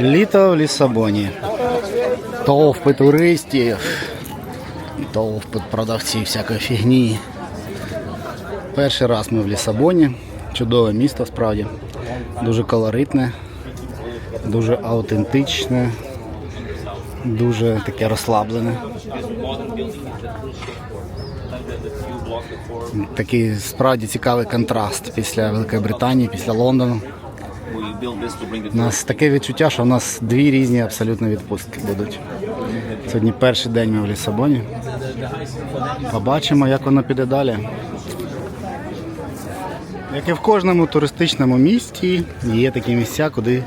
Літо в Лісабоні. Товпи туристів. Товпи продавців всякої фігні. Перший раз ми в Лісабоні. Чудове місто справді. Дуже колоритне, дуже аутентичне, дуже таке розслаблене. Такий справді цікавий контраст після Великої Британії, після Лондону. У нас таке відчуття, що у нас дві різні абсолютно відпустки будуть. Сьогодні перший день ми в Лісабоні. Побачимо, як воно піде далі. Як і в кожному туристичному місті, є такі місця, куди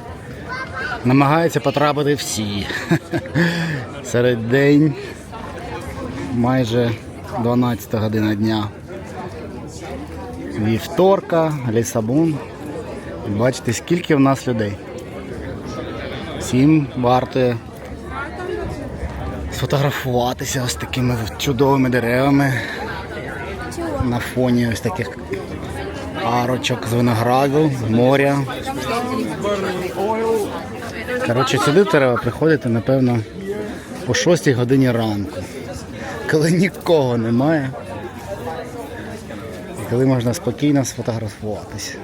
намагаються потрапити всі. Серед день майже 12 година дня. Вівторка, Лісабон. Бачите, скільки в нас людей. Всім варто сфотографуватися ось такими чудовими деревами на фоні ось таких арочок з винограду, моря. Коротше, сюди треба приходити, напевно, о 6 годині ранку, коли нікого немає. І коли можна спокійно сфотографуватися.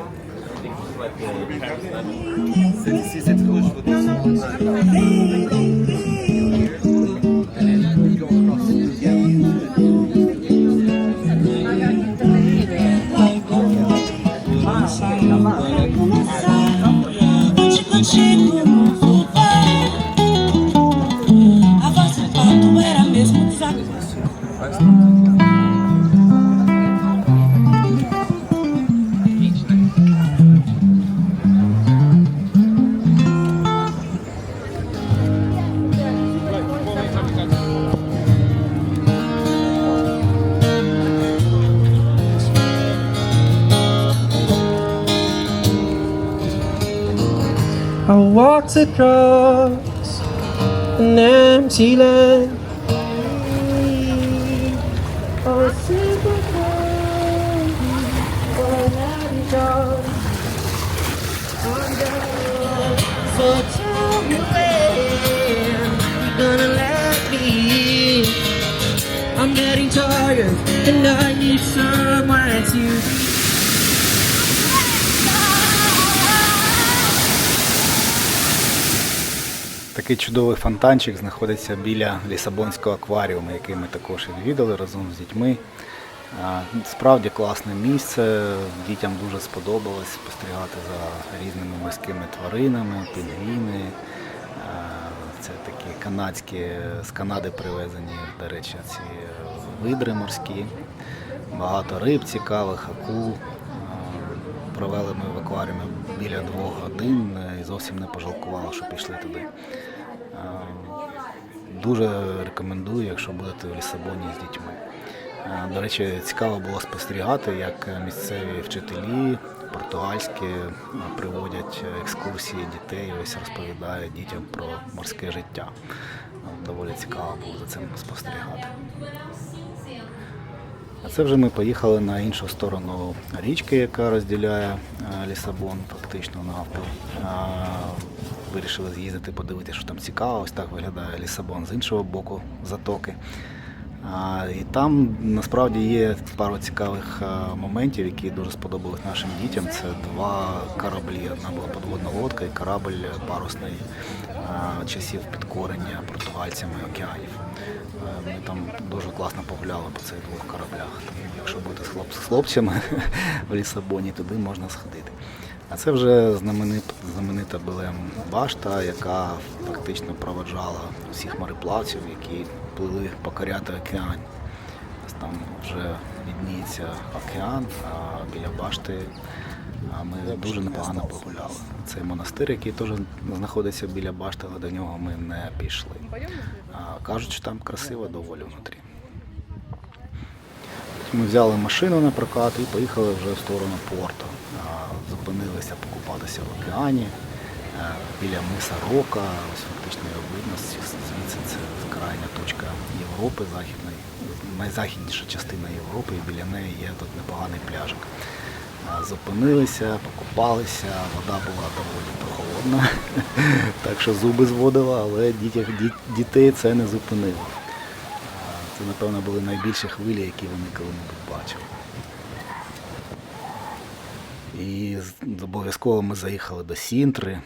Siz siz konuşmadınız. I walked across an empty land. Oh, simple God. Me. I'm getting tired and I need somewhere to be. Такий чудовий фонтанчик знаходиться біля Лісабонського акваріуму, який ми також відвідали разом з дітьми. Справді класне місце. Дітям дуже сподобалось спостерігати за різними морськими тваринами, пінгвіни. Це такі канадські, з Канади привезені, до речі, ці видри морські. Багато риб цікавих, акул. Провели ми в акваріумі біля двох годин і зовсім не пожалкували, що пішли туди. Дуже рекомендую, якщо будете в Лісабоні з дітьми. Е, До речі, цікаво було спостерігати, як місцеві вчителі португальські е, приводять екскурсії дітей, ось розповідають дітям про морське життя. Е, Доволі цікаво було за цим спостерігати. А це вже ми поїхали на іншу сторону річки, яка розділяє Лісабон фактично навпіл. А, Вирішили з'їздити, подивитися, що там цікаво. Ось так виглядає Лісабон з іншого боку затоки. А, І там насправді є пару цікавих моментів, які дуже сподобались нашим дітям. Це два кораблі. Одна була подводна лодка і корабль парусний е, часів підкорення португальцями океанів. Е, Ми там дуже класно погуляли по цих двох кораблях. Тому якщо хлоп- з хлопцями в Лісабоні, туди можна сходити. А це вже знаменит, знаменита Белем башта, яка фактично проведжала всіх мореплавців, які плили покоряти океан. Там вже відніється океан, а біля башти ми дуже непогано погуляли. Цей монастир, який теж знаходиться біля башти, але до нього ми не пішли. Кажуть, що там красиво доволі внутрі. Ми взяли машину на прокат і поїхали вже в сторону порту. Зупинилися покупатися в океані е, біля миса Рока. Ось фактично його видно звідси це крайня точка Європи, західної, найзахідніша частина Європи, і біля неї є тут непоганий пляжик. Зупинилися, покупалися, вода була доволі прохолодна, так що зуби зводила, але дітей це не зупинило. Це, напевно, були найбільші хвилі, які вони коли-небудь бачили. І обов'язково ми заїхали до Сінтри.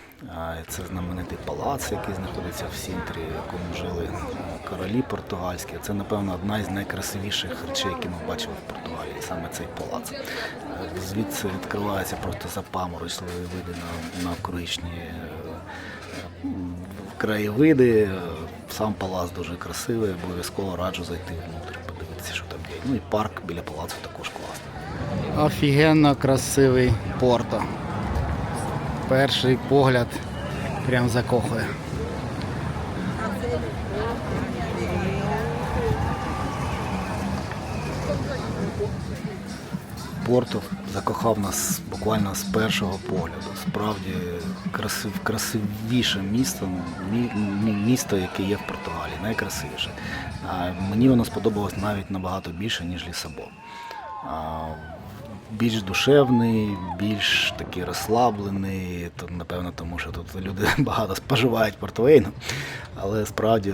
Це знаменитий палац, який знаходиться в Сінтрі, в якому жили королі португальські. Це, напевно, одна із найкрасивіших речей, які ми бачили в Португалії, саме цей палац. Е, Звідси відкриваються просто запаморочливі види на, коричні е, е, краєвиди. Е, Сам палац дуже красивий, обов'язково раджу зайти внутрі, подивитися, що там є. Ну і парк біля палацу також класний. Офігенно красивий порто. Перший погляд прям закохує. Порту закохав нас буквально з першого погляду. Справді красив, красивіше місто, мі- мі- місто, яке є в Португалії, найкрасивіше. Мені воно сподобалось навіть набагато більше, ніж Лісабон. Більш душевний, більш такий розслаблений. То, напевно, тому що тут люди багато споживають портвейну. Але справді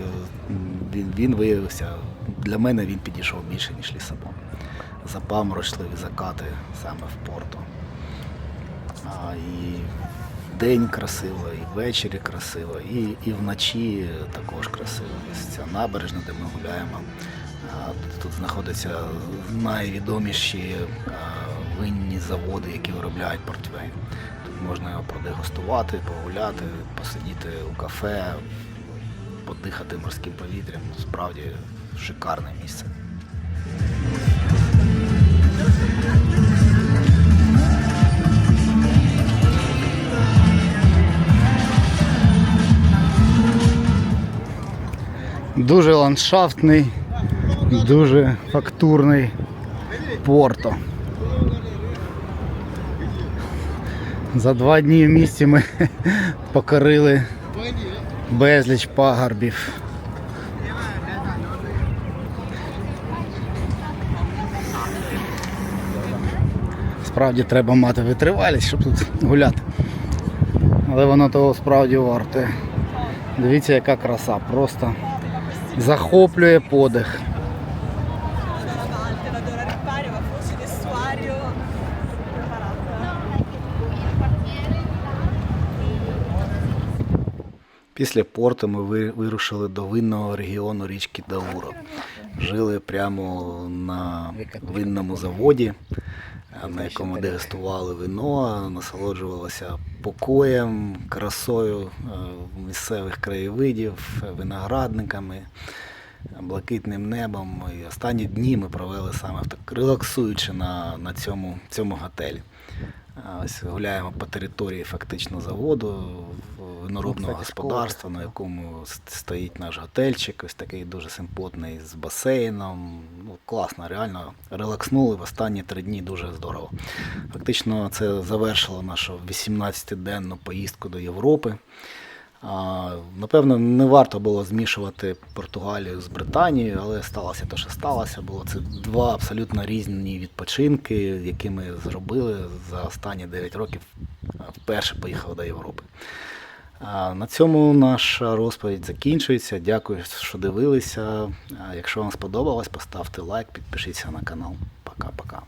він, він виявився, для мене він підійшов більше, ніж Лісабон. Запаморочливі закати саме в порту. А, і день красиво, і ввечері красиво, і, і вночі також красиво. Ось ця набережна, де ми гуляємо. Тут знаходяться найвідоміші винні заводи, які виробляють портвейн. Тут можна його продегустувати, погуляти, посидіти у кафе, подихати морським повітрям. Справді шикарне місце. Дуже ландшафтний, дуже фактурний порто. За два дні в місті ми покорили безліч пагорбів. Справді треба мати витривалість, щоб тут гуляти. Але воно того справді варте. Дивіться, яка краса, просто захоплює подих. Після порту ми вирушили до винного регіону річки Дауро. Жили прямо на винному заводі, на якому дегустували вино, насолоджувалися покоєм, красою е, місцевих краєвидів, виноградниками, блакитним небом. І останні дні ми провели саме так релаксуючи на, на цьому, цьому готелі. Ось гуляємо по території фактично заводу, виноробного Ну, господарства, школа на якому стоїть наш готельчик, ось такий дуже симпотний з басейном. Ну, класно, реально релакснули в останні три дні дуже здорово. Фактично, це завершило нашу 18-денну поїздку до Європи. Напевно, не варто було змішувати Португалію з Британією, але сталося те, що сталося. Було це два абсолютно різні відпочинки, які ми зробили за останні 9 років. Вперше поїхали до Європи. На цьому наша розповідь закінчується. Дякую, що дивилися. Якщо вам сподобалось, поставте лайк, підпишіться на канал. Пока-пока.